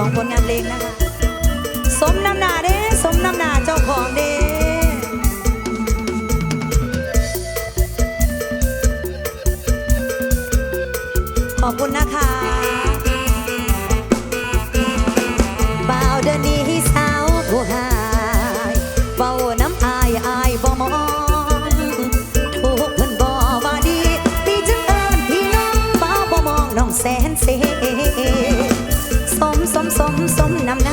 สองผลงานเลงนะคะ สมน้ำหนาเด้ สมน้ำหนาเจ้าของเด้ขอบคุณนะคะ สมสมสมนำ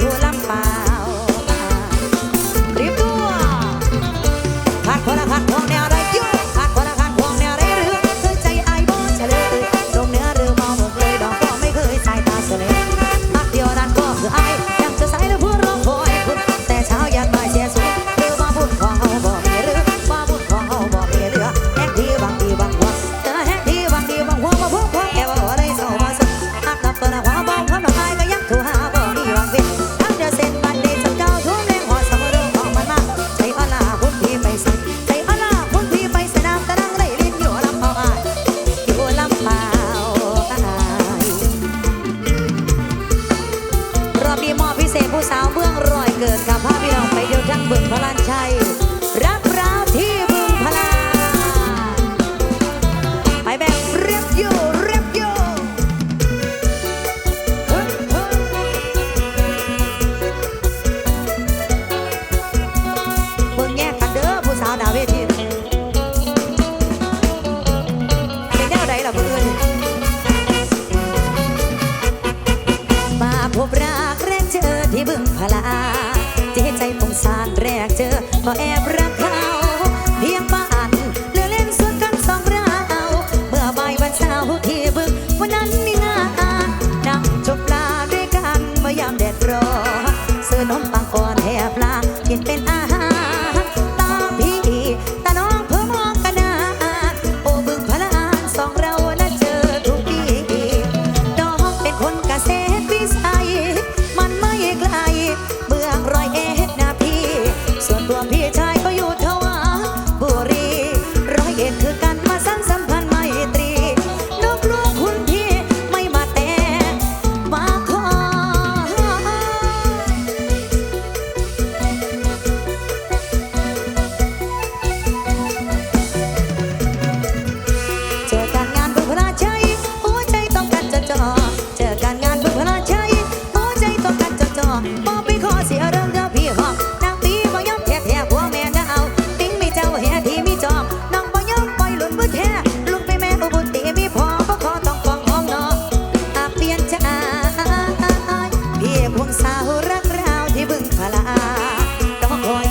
อยู่ลำปาง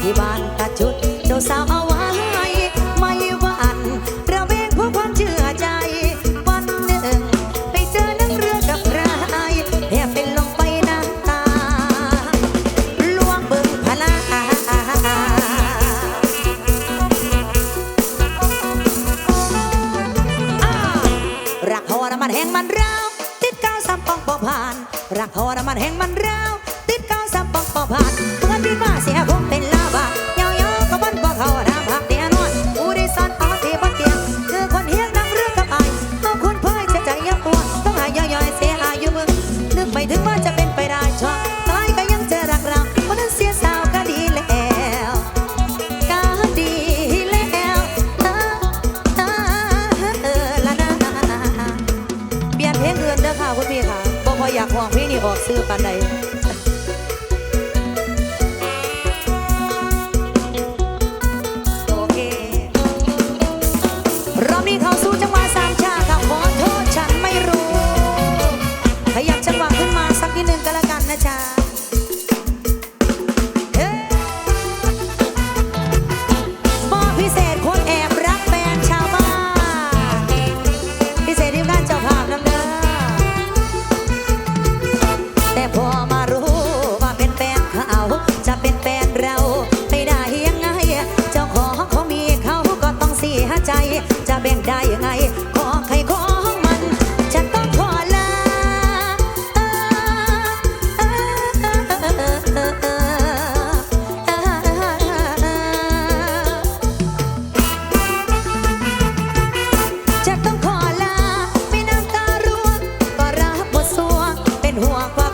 ที่บ้านตาจุดเจ้าสาวเอาไว้ไม่วันเราเบงเพื่อความเชื่อใจ วันหนึ่งไปเจอนั่งเรือกับใครแทบเป็นลมไปน้ำตาลวงเบิ่งพนารักเขรน้มันแห่งมันเร้าติดกาวซ้ำปองบ่ผ่าน รักเขรน้มันแห่งมันเร้า อยากห่วงพี่นี่ออกซื้อปันใด ห่วง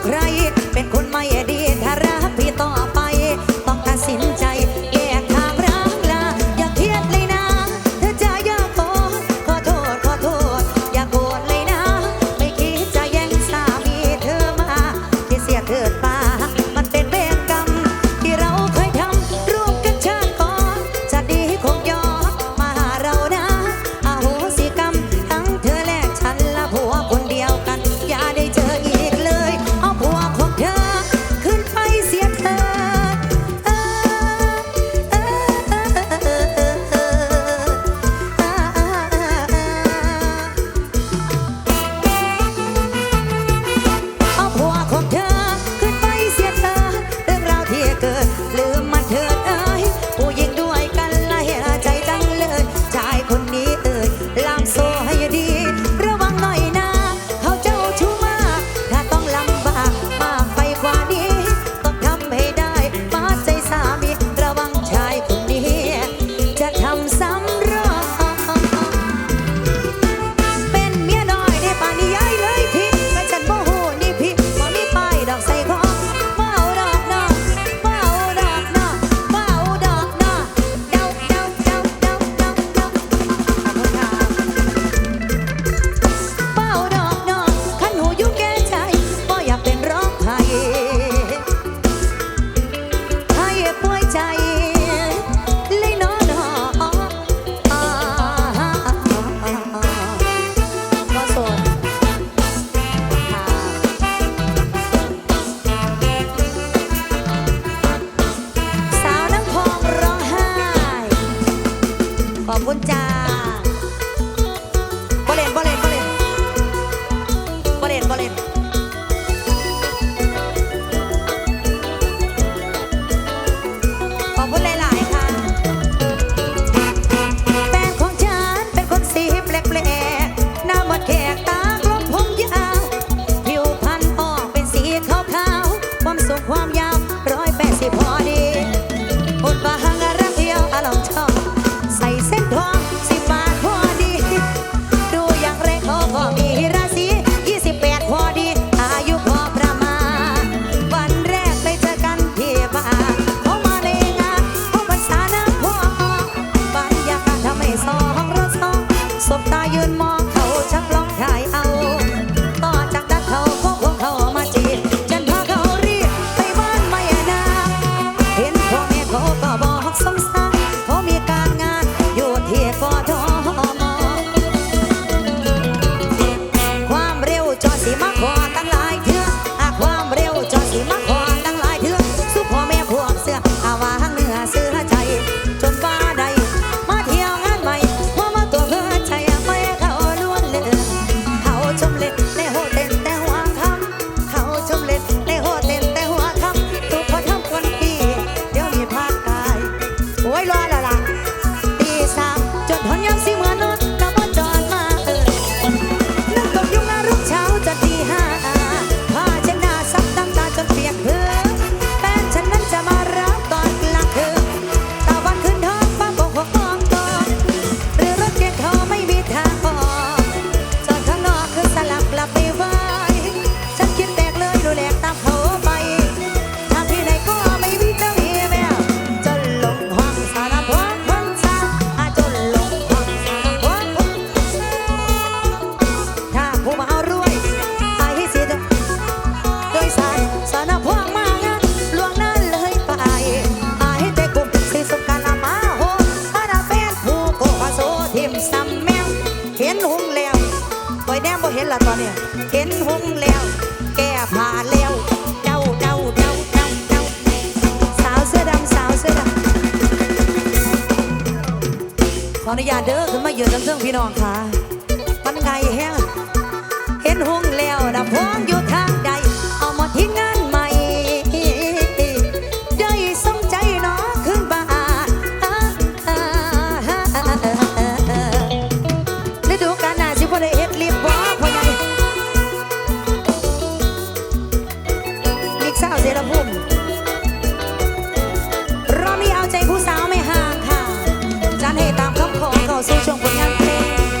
พี่น้องค่ะ